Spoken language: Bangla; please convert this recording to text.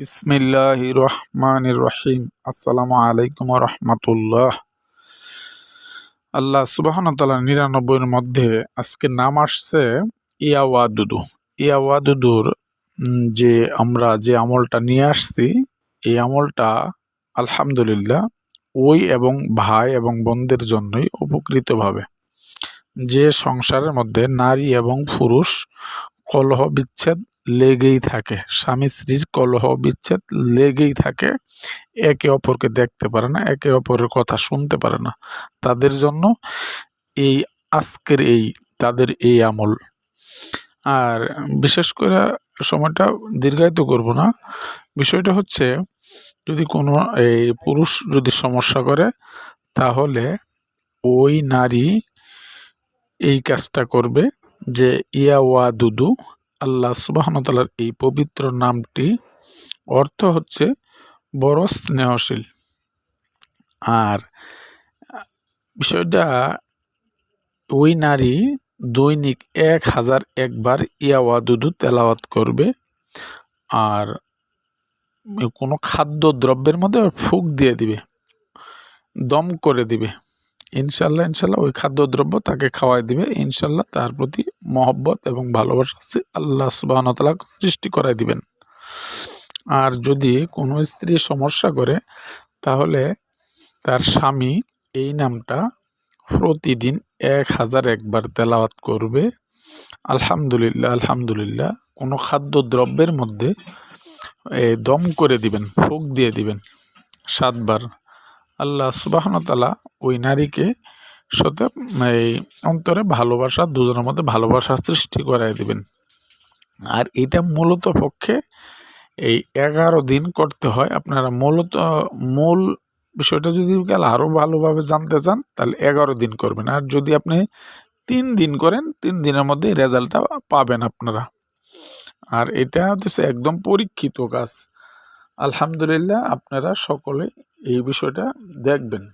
বিসমিল্লাহ রহমান রহিম আসসালামু আলাইকুম রহমতুল্লাহ আল্লাহ সুবাহন তালা নিরানব্বইয়ের মধ্যে আজকে নাম আসছে ইয়াওয়াদুদু। ইয়াওয়াদুদুর যে আমরা যে আমলটা নিয়ে আসছি, এই আমলটা আলহামদুলিল্লাহ ওই এবং ভাই এবং বোনদের জন্যই উপকৃতভাবে। যে সংসারের মধ্যে নারী এবং পুরুষ কলহ বিচ্ছেদ লেগেই থাকে। স্বামী স্ত্রীর কলহ, বিচ্ছেদ লেগেই থাকে। একে অপরকে দেখতে পারে না, একে অপরের কথা শুনতে পারে না। তাদের জন্য এই আজকের এই, তাদের এই আমল। আর বিশেষ করে সময়টা দীর্ঘায়িত করব না। বিষয়টা হচ্ছে, যদি কোনো এই পুরুষ যদি সমস্যা করে, তাহলে ওই নারী এই কাজটা করবে যে, ইয়া ওয়া দুদু আল্লাহ সুবাহনতালার এই পবিত্র নামটি অর্থ হচ্ছে বড় স্নেহশীল আর বিষয়টা ওই নারী দৈনিক এক হাজার একবার ইয়াওয়া দুদু তেলাওয়াত করবে আর কোনো খাদ্য দ্রব্যের মধ্যে ফুক দিয়ে দিবে, দম করে দিবে। ইনশাল্লাহ ইনশাল্লাহ ওই খাদ্যদ্রব্য তাকে খাওয়াই দিবে। ইনশাল্লাহ তার প্রতি মহব্বত এবং ভালোবাসা আল্লাহ সুবাহতালা সৃষ্টি করাই দিবেন। আর যদি কোনো স্ত্রী সমস্যা করে, তাহলে তার স্বামী এই নামটা প্রতিদিন এক হাজার একবার তেলাওয়াত করবে। আলহামদুলিল্লাহ আলহামদুলিল্লাহ, কোনো খাদ্য দ্রব্যের মধ্যে দম করে দিবেন, ফুক দিয়ে দিবেন। সাতবার আল্লাহ সুবাহনতালা ওই নারীকে সাথে, এই অন্তরে ভালোবাসা, দুজনের মধ্যে ভালোবাসা সৃষ্টি করাই দিবেন। আর এটা মূলত পক্ষে এই এগারো দিন করতে হয়। আপনারা মূলত, মূল বিষয়টা যদি গেল আরও ভালোভাবে জানতে চান, তাহলে এগারো দিন করবেন। আর যদি আপনি তিন দিন করেন, তিন দিনের মধ্যে রেজাল্টটা পাবেন আপনারা। আর এটা হচ্ছে একদম পরীক্ষিত কাজ। আলহামদুলিল্লাহ আপনারা সকলে এই বিষয়টা দেখবেন।